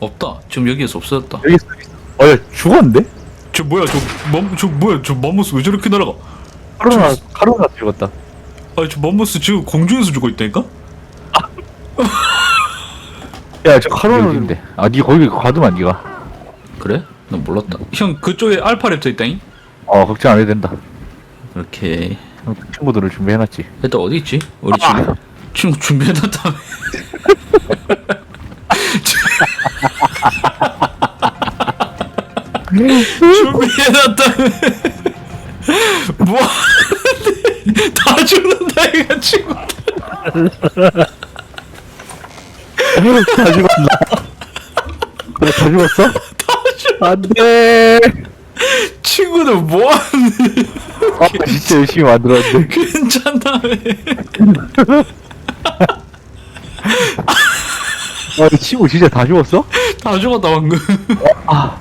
없다. 지금 여기에서 없어졌다. 여기 있어 여기 있어 어야 죽었는데? 저 뭐야 저 맘, 저 뭐야 저 맘모스 왜 저렇게 날아가? 카로나 카로나 죽었다 아니 저 맘모스 지금 공중에서 죽어 있다니까? 야 저 카로나 여기인데. 아, 니 거기 가두면 니가. 그래? 난 몰랐다. 형 그쪽에 알파 랩터 있다잉? 어, 걱정 안 해도 된다. 오케이. 형, 친구들을 준비해놨지. 일단 어디 있지? 우리 친구 친구 준비해놨다며. 준비해놨다며. 뭐? 하는데? 다 죽는다 이가 친구. 다 죽었나? 그래 다 죽었어? 안 돼 친구는 뭐 하는데? 아 진짜 열심히 만들었는데 괜찮다며. 아 친구 진짜 다 죽었어? 다 죽었다 방금. 아